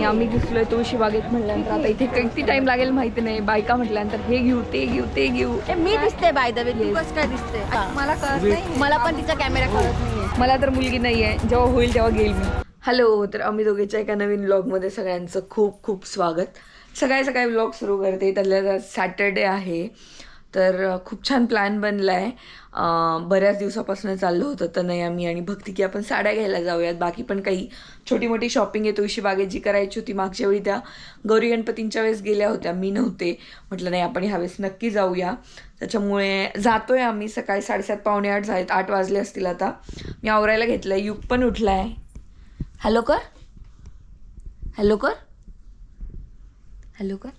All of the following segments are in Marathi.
आणि आम्ही दिसलोय तुळशी बागेत म्हटल्यानंतर आता इथे किती टाइम लागेल माहिती नाही. बायका म्हटल्यानंतर हे घेऊ ते घेऊ ते घेऊ. ए, मी दिसते बाय द वे तू कसं काय दिसते? मला कळत नाही मला पण तिचा कॅमेरा कळत नाहीये. मला तर मुलगी नाही आहे जेव्हा होईल तेव्हा घेईल मी. हॅलो तर आम्ही दोघेच्या एका नवीन व्लॉगमध्ये सगळ्यांचं खूप खूप स्वागत. सकाळी सकाळी व्लॉग सुरू करते. त्यातल्या सॅटर्डे आहे. तर खूप छान प्लॅन बनला आहे बऱ्याच दिवसापासून चाललं होतं तर नाही आम्ही आणि भक्ती की आपण साड्या घ्यायला जाऊयात. बाकी पण काही छोटी मोठी शॉपिंग आहे तुळशी बागेत जी करायची होती. मागच्या वेळी त्या गौरी गणपतींच्या वेळेस गेल्या होत्या. मी नव्हते. म्हटलं नाही आपण ह्यावेळेस नक्की जाऊया. त्याच्यामुळे जातो आहे आम्ही. सकाळी साडेसात पावणे आठ झालेत आठ वाजले असतील आता. मी आवरायला घेतलं आहे युग पण उठला आहे हॅलो कर. हॅलो कर. हॅलो कर.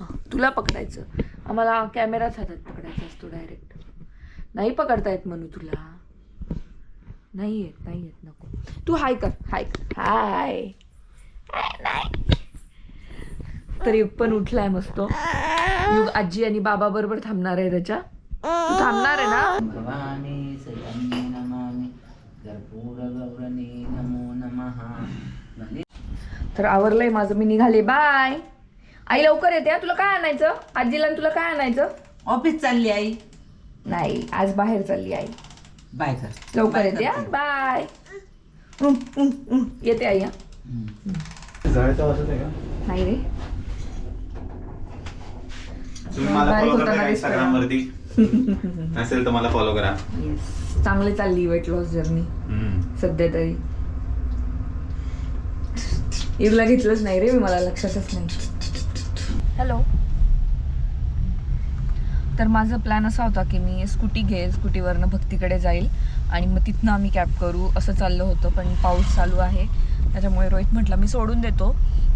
हां तुला पकडायचं. आम्हाला कॅमेराच हातात पकडायचा असतो डायरेक्ट नाही पकडता येत म्हणू तुला. नाही येत नाही येत नको. तू हाय कर हाय कर. हाय. तर पण उठलाय मस्त. आजी आणि बाबा बरोबर थांबणार आहे त्याच्या. तू थांबणार आहे ना? तर आवरलंय माझं. मी निघाले. बाय. आई लवकर येते हा. तुला काय आणायचं? आजीला आणि तुला काय आणायचं? ऑफिस चालली आई. नाही आज बाहेर चालली आई. बाय कर. लवकर येते हा? बाय. येते आई हा? नाही रे. तुम्ही मला बारीक फॉलो होताना करता का दिसतोय. इंस्टाग्राम वरती? नसेल तर मला फॉलो करा. येस चांगली चालली वेट लॉस जर्नी हम्म. सध्या तरी. इरला घेतलंच नाही रे मी मला लक्षातच नाही. हॅलो तर माझा प्लॅन असा होता की मी स्कूटी घेईल स्कूटीवरनं भक्तीकडे जाईल आणि मग तिथनं आम्ही कॅब करू असं चाललं होतं पण पाऊस चालू आहे. त्याच्यामुळे रोहित म्हटलं मी सोडून देतो.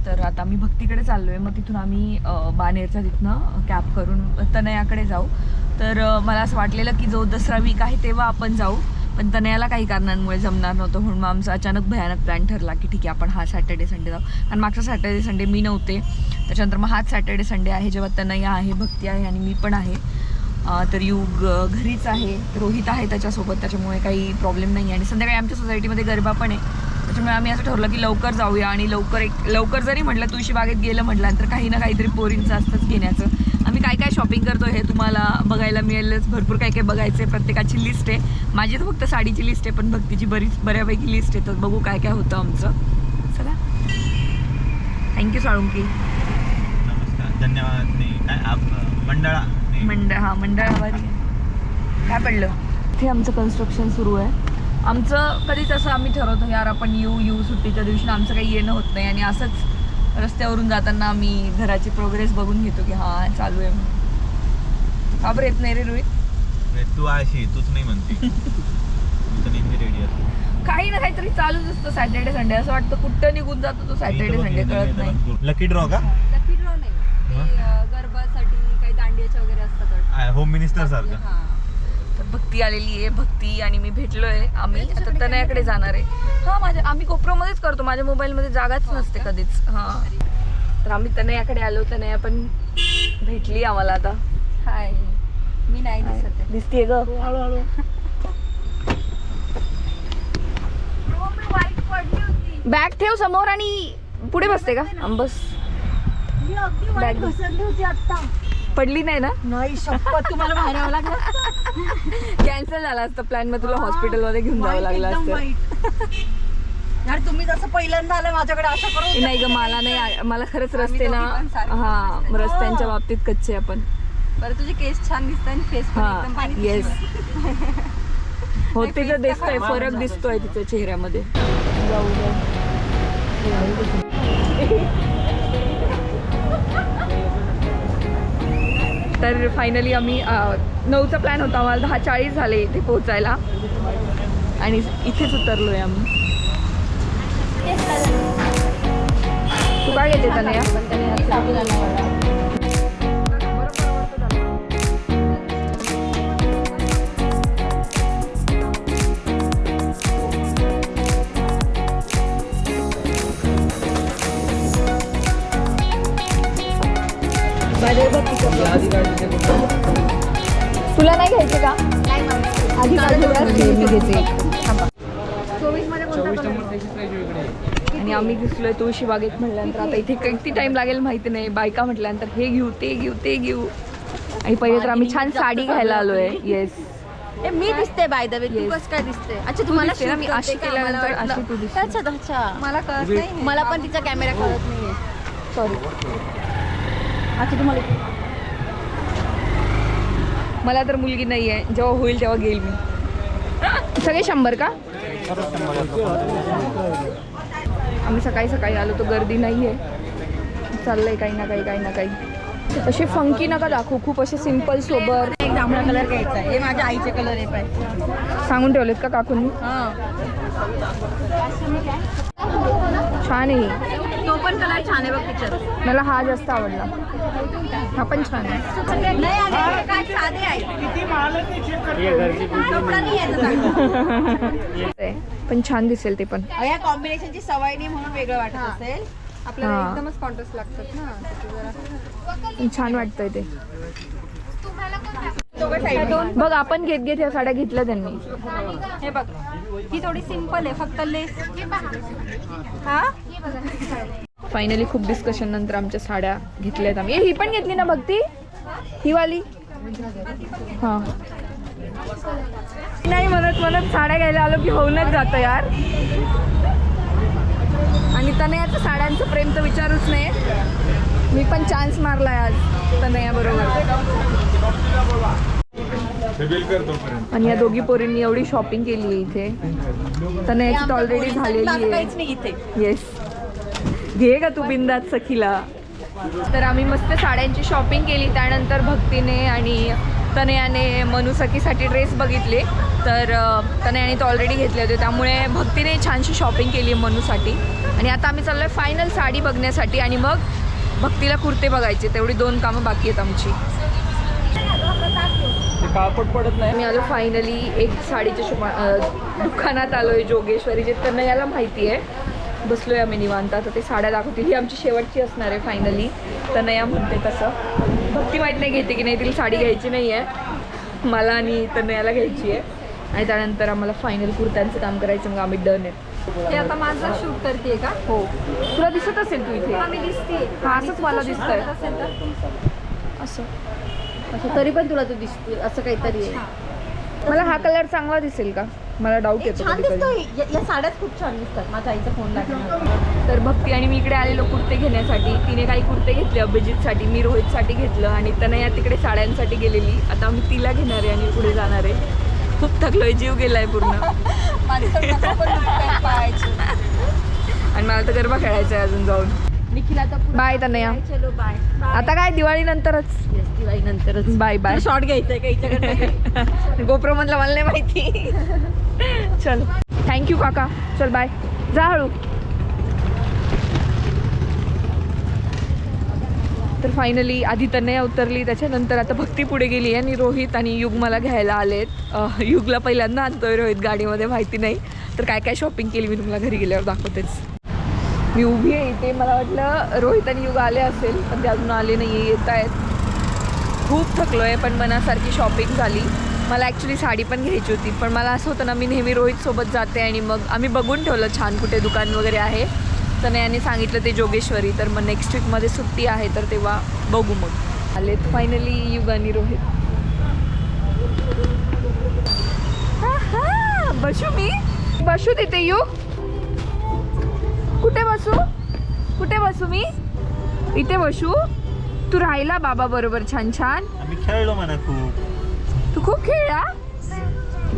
तर आता मी भक्तीकडे चाललो आहे मग तिथून आम्ही बानेरचा तिथनं कॅब करून तनयाकडे जाऊ. तर मला असं वाटलेलं की जो दसरा वीक आहे तेव्हा आपण जाऊ. पण तनयाला काही कारणांमुळे जमणार नव्हतं म्हणून मग आमचा अचानक भयानक प्लॅन ठरला की ठीक आहे आपण हा सॅटर्डे संडे जाऊ. आणि मागचा सॅटर्डे संडे मी नव्हते. त्याच्यानंतर मग हाच सॅटर्डे संडे आहे जेव्हा तनया आहे भक्ती आहे आणि मी पण आहे. तर युग घरीच आहे. रोहित आहे त्याच्यासोबत त्याच्यामुळे काही प्रॉब्लेम नाही आहे आणि संध्याकाळी आमच्या सोसायटीमध्ये गरबा पण आहे. त्याच्यामुळे आम्ही असं ठरवलं की लवकर जाऊया आणि लवकर एक लवकर जरी म्हटलं तुळशी बागेत गेलं म्हटल्यानंतर काही ना काहीतरी पोरींचं असतंच घेण्याचं. आम्ही काय काय शॉपिंग करतो हे तुम्हाला बघायला मिळेलच. भरपूर काय काय बघायचं आहे प्रत्येकाची लिस्ट आहे. माझी तर फक्त साडीची लिस्ट आहे पण भक्तीची बरीच बऱ्यापैकी लिस्ट आहे तर बघू काय काय होतं आमचं. चला. Thank you Salunke. नमस्कार. धन्यवाद. मंडळा. हा मंडळावारी काय पडलं? इथे आमचं कन्स्ट्रक्शन सुरू आहे. आमचं कधीच असं आम्ही ठरवतो यार आपण येऊ येऊ सुट्टीच्या दिवशी. आमचं काही येणं होत नाही. आणि असंच रस्त्यावरून जाताना आम्ही घराची प्रोग्रेस बघून घेतो की हा चालू आहे म्हणून. का बरं येत नाही रे रोहित? तू अशी तूच नाही म्हणते. काही ना काहीतरी चालूच असतं सॅटर्डे संडे असं वाटतं कुठं निघून जातो तो सॅटर्डे संडे कळत नाही. लकी ड्रॉ का? लकी ड्रॉ नाही. गरबासाठी काही दांडियाच्या वगैरे असतात. होम मिनिस्टर सारखं. हा. भक्ती आलेली आहे भक्ती आणि मी भेटलोय. आम्ही आता तनयाकडे जाणार आहे. हा माझ्या आम्ही कोपरोमध्येच करतो. माझ्या मोबाईलमध्ये जागाच नसते कधीच. हा. तर आम्ही तनयाकडे आलो. तनया पण भेटली आम्हाला आता. हाय. मी नाही दिसत. दिसतीये ग. हळूहळू. बॅग ठेव समोर आणि पुढे बसते का? बस. बॅग घसरली होती आता पडली नाही ना? नाही शपथ तुम्हाला बाहेर यावं लागलं? कॅन्सल झाला असतं प्लॅन मग तुला हॉस्पिटलमध्ये घेऊन जावं लागलं एकदम असतं. वाईट. यार तुम्ही जसं पहिल्यांदा आलं माझ्याकडे आशा ए, करून नाही ग मला नाही मला खरंच रस्ते ना दोघी पण सारखेच हा रस्ते. रस्त्यांच्या बाबतीत कच्चे आपण. बरं तुझे केस छान दिसत आणि फेस पण हा येस हो face दिसतोय. फरक दिसतोय तिच्या चेहऱ्यामध्ये. तर फायनली आम्ही नऊचा प्लॅन होता. आम्हाला दहा चाळीस झाले इथे पोहोचायला. आणि इथेच उतरलो आहे आम्ही. तू काय घेते तनया? तुला नाही घ्यायचे का? आधी मी घेते? आणि आम्ही दिसलोय तुळशी बागेत म्हटल्यानंतर आता इथे किती टाइम लागेल माहिती नाही. बायका म्हटल्यानंतर हे घेऊ ते घेऊ ते घेऊ. आणि पहिले तर आम्ही छान साडी घ्यायला आलोय. येस ए, मी दिसते बाय द वे तू Yes. कसं काय दिसते? अच्छा तुम्हाला मी अशी केल्यानंतर अशी तू दिसते. अच्छा अच्छा. मला कळत नाही. मला पण तिचा कॅमेरा कळत नाहीये. सॉरी अच्छा तुम्हाला मला तर मुलगी नाही आहे. जेव्हा होईल तेव्हा घेईल मी. सगळे शंभर का? आम्ही सकाळी सकाळी आलो तो गर्दी नाही आहे चाललंय काही ना काही काही ना काही. असे फंकी नका दाखवू खूप असे सिंपल सोबर एक जांभळा कलर घ्यायचा आहे. हे माझ्या आईचे कलर आहे पाय सांगून ठेवलेत का काकूंनी? छान आहे. तो पण कलर छान आहे बघ पिक्चर मला हा जास्त आवडला. हा पण छान आहे. नाही हे काय साधे आहे. पण छान दिसेल ते पण. या कॉम्बिनेशनची सवय नाही म्हणून वेगळं वाटत असेल. आपल्याला. एकदमच कॉन्ट्रास्ट लागतात ना. छान वाटतंय ते. बघ आपण घेत घेत ह्या साड्या घेतल्या त्यांनी. हे बघ ही थोडी सिंपल आहे फक्त लेस हा? फायनली खूप डिस्कशन नंतर आमच्या साड्या घेतल्यात आम्ही. ही पण घेतली ना भक्ती ही वाली? हा. नाही म्हणत म्हणत साड्या घ्यायला आलो की होऊनच जातं यार. आणि तनयाचं साड्यांचं प्रेम तर विचारूच नाही मी पण चान्स मारलाय आज तनया बरोबर. आणि या दोघी पोरींनी एवढी शॉपिंग केली आहे इथे. तनयाची तर ऑलरेडी झालेली आहे. काहीच नाही इथे. येस घे का तू बिंदात सखीला. तर आम्ही मस्त साड्यांची शॉपिंग केली. त्यानंतर भक्तीने आणि तनयाने मनू सखीसाठी ड्रेस बघितले. तर तनयाने तर ऑलरेडी घेतले होते. त्यामुळे भक्तीने छानशी शॉपिंग केली मनूसाठी. आणि आता आम्ही चाललो आहे फायनल साडी बघण्यासाठी. आणि मग भक्तीला कुर्ते बघायचे. तेवढी दोन कामं बाकी आहेत आमची. मी आलो फायनली एक साडीच्या अ, दुकानात आलो आहे जोगेश्वरी जे त्यांना याला माहिती आहे. बसलोय आम्ही निवांत. आता ते साड्या दाखवतील. ही आमची शेवटची असणार आहे फायनली तनया म्हणते तसं. भक्ती माहीत नाही घेते की नाही तिला साडी घ्यायची नाही आहे मला आणि तनयाला घ्यायची आहे. आणि त्यानंतर आम्हाला फायनल कुर्त्यांचं काम करायचं मग आम्ही डन आहे. हे आता माझा शूट करते का? हो. तुला दिसत असेल तू इथे. दिसते हा असंच मला दिसतंय. असेल तर? असं अच्छा तरी पण तुला तू दिसते असं काहीतरी आहे. मला हा कलर चांगला दिसेल का? मला डाऊट येतो छान दिसतोय. या- या साड्याच खूप छान दिसतात. माझ्या आईचा फोन लागला. तर भक्ती आणि मी इकडे आलेलो कुर्ते घेण्यासाठी. तिने काही कुर्ते घेतले अभिजितसाठी मी रोहितसाठी घेतलं आणि तनया तिकडे साड्यांसाठी गेलेली. आता मी तिला घेणार आहे आणि पुढे जाणार आहे. खूप थकलोय जीव गेलाय पूर्ण. माझं तर डोकं पण पायाचं. आणि मला तर गरबा खेळायचा आहे अजून जाऊन. निखिल बाय तनया. चलो बाय. आता काय दिवाळी नंतरच दिवाळी नंतरच बाय. बाय शॉर्ट घ्यायचंय का हिच्याकडे गोप्रो मधलं मला नाही माहिती. चल. थँक्यू काका. चल बाय. जा हळू. तर फायनली आधी तनया उतरली त्याच्यानंतर आता भक्ती पुढे गेली आणि रोहित आणि युग मला घ्यायला आलेत. युगला पहिल्यांदा आणतोय रोहित गाडीमध्ये माहिती नाही. तर काय काय शॉपिंग केली मी तुम्हाला घरी गेल्यावर दाखवतेच. मी उभी आहे इथे. मला वाटलं रोहित आणि युग आले असेल पण ते अजून आले नाही आहे येत आहेत. खूप थकलो आहे पण मनासारखी शॉपिंग झाली. मला ॲक्च्युली साडी पण घ्यायची होती पण मला असं होतं ना मी नेहमी रोहितसोबत जाते आणि मग आम्ही बघून ठेवलं छान कुठे दुकान वगैरे आहे. तर यांनी सांगितलं ते जोगेश्वरी. तर मग नेक्स्ट वीकमध्ये सुट्टी आहे तर तेव्हा बघू मग. आलेत फायनली युग आणि रोहित. बसू मी? बसू तिथे युग. कुठे बसू? कुठे बसू मी? इथे बसू. तू राहिला बाबा बरोबर छान छान. आम्ही खेळलो म्हणा खूप. तू खूप खेळला?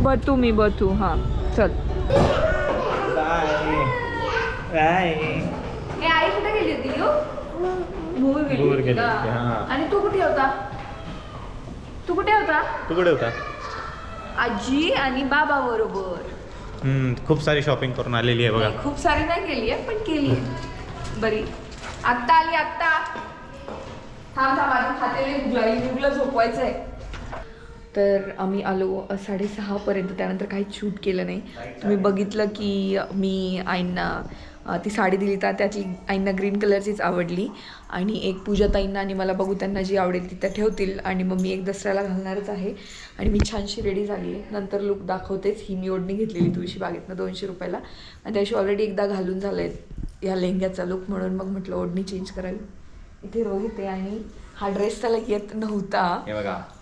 बतू मी बतू. हां चल. ए आई कुठे गेली होती यू? मूवी गेली होती का? हां. आणि तू कुठे होता? तू कुठे होता? तू कुठे होता? आजी आणि बाबा बरोबर. हम्म, खूप सारी शॉपिंग करून आलेली आहे बघा. खूप सारी नाही केली आहे पण केली आहे. बरी. आत्ता आली आत्ता. थांब थांब आधी खातेले झोपवायचं आहे तर आम्ही आलो अ, साडेसहापर्यंत त्यानंतर काही शूट केलं नाही. तुम्ही बघितलं की मी आईंना ती साडी दिली तर त्यातली आईंना ग्रीन कलरचीच आवडली. आणि एक पूजा ताईंना आणि मला बघू त्यांना जी आवडेल ती त्या ठेवतील. आणि मग मी एक दसऱ्याला घालणारच आहे. आणि मी छानशी रेडी झाली आहे. नंतर लुक दाखवतेच. ही मी ओढणी घेतलेली तुळशी बागेतनं दोनशे रुपयाला. आणि त्याशी ऑलरेडी एकदा घालून झालं आहे ह्या लेहंग्याचा लुक म्हणून. मग म्हटलं ओढणी चेंज करावी. इथे रोहित आहे आणि हा ड्रेस त्याला येत नव्हता.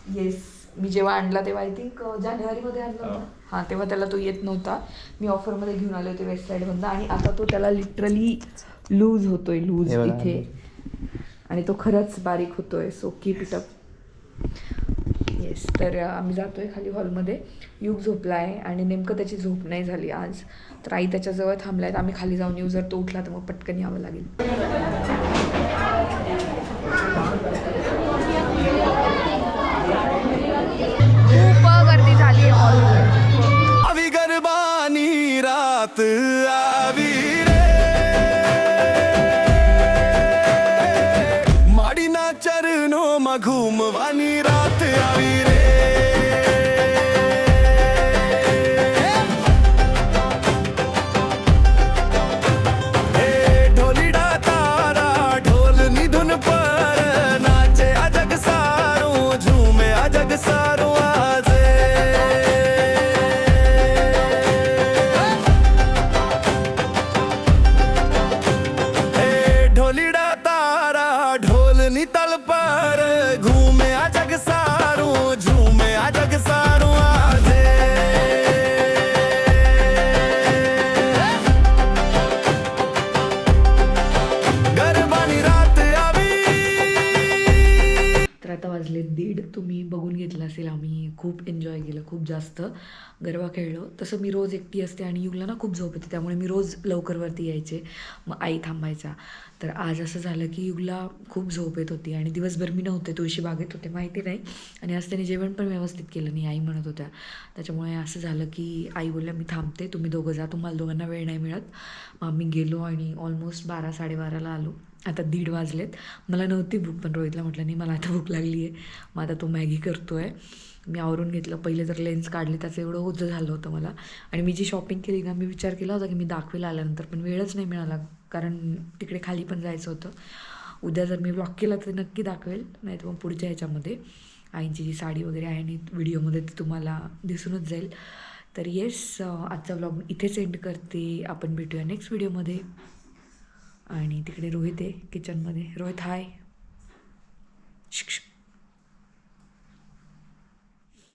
हे येस मी जेव्हा आणला तेव्हा आय थिंक जानेवारीमध्ये आणला हो. होता हां तेव्हा त्याला तो येत नव्हता. मी ऑफरमध्ये घेऊन आले होते वेस्ट साईडमधनं आणि आता तो त्याला लिटरली लूज होतोय लूज. इथे. आणि तो खरंच बारीक होतोय so keep it up yes तर आम्ही जातोय खाली हॉलमध्ये युग झोपला आहे आणि नेमकं त्याची झोप नाही झाली आज. तर आई त्याच्याजवळ थांबल्या. आहेत आम्ही खाली जाऊन येऊ. जर तो उठला तर मग पटकन यावं लागेल. ти. खूप एन्जॉय केलं खूप जास्त गरबा खेळलो. तसं मी रोज एकटी असते आणि युगला ना खूप झोप येते त्यामुळे मी रोज लवकरवरती यायचे मग आई थांबायचा. तर आज असं झालं की युगला खूप झोप येत होती आणि दिवसभर मी नव्हते तुळशी बागेत होते माहिती नाही. आणि आज त्याने जेवण पण व्यवस्थित केलं नाही आई म्हणत होत्या. त्याच्यामुळे असं झालं की आई बोलल्या मी थांबते तुम्ही दोघं जा तुम्हाला दोघांना वेळ नाही मिळत. मग आम्ही गेलो आणि ऑलमोस्ट बारा साडेबाराला आलो. आता दीड वाजलेत. मला नव्हती भूक पण रोहितला म्हटलं नाही मला आता भूक लागली आहे मग आता तो मॅगी करतो आहे मी आवरून घेतलं. पहिले जर लेन्स काढले त्याचं एवढं ओझं झालं होतं मला. आणि मी जी शॉपिंग केली ना मी विचार केला होता की मी दाखवेल आल्यानंतर पण वेळच नाही मिळाला कारण तिकडे खाली पण जायचं होतं. उद्या जर मी ब्लॉक केला तर नक्की दाखवेल नाही तर मग पुढच्या ह्याच्यामध्ये. आईंची जी साडी वगैरे आहे आणि व्हिडिओमध्ये ती तुम्हाला दिसूनच जाईल. तर येस आजचा ब्लॉग इथेच एंड करते. आपण भेटूया नेक्स्ट व्हिडिओमध्ये आणि तिकडे रोहित आहे किचनमध्ये रोहित हाय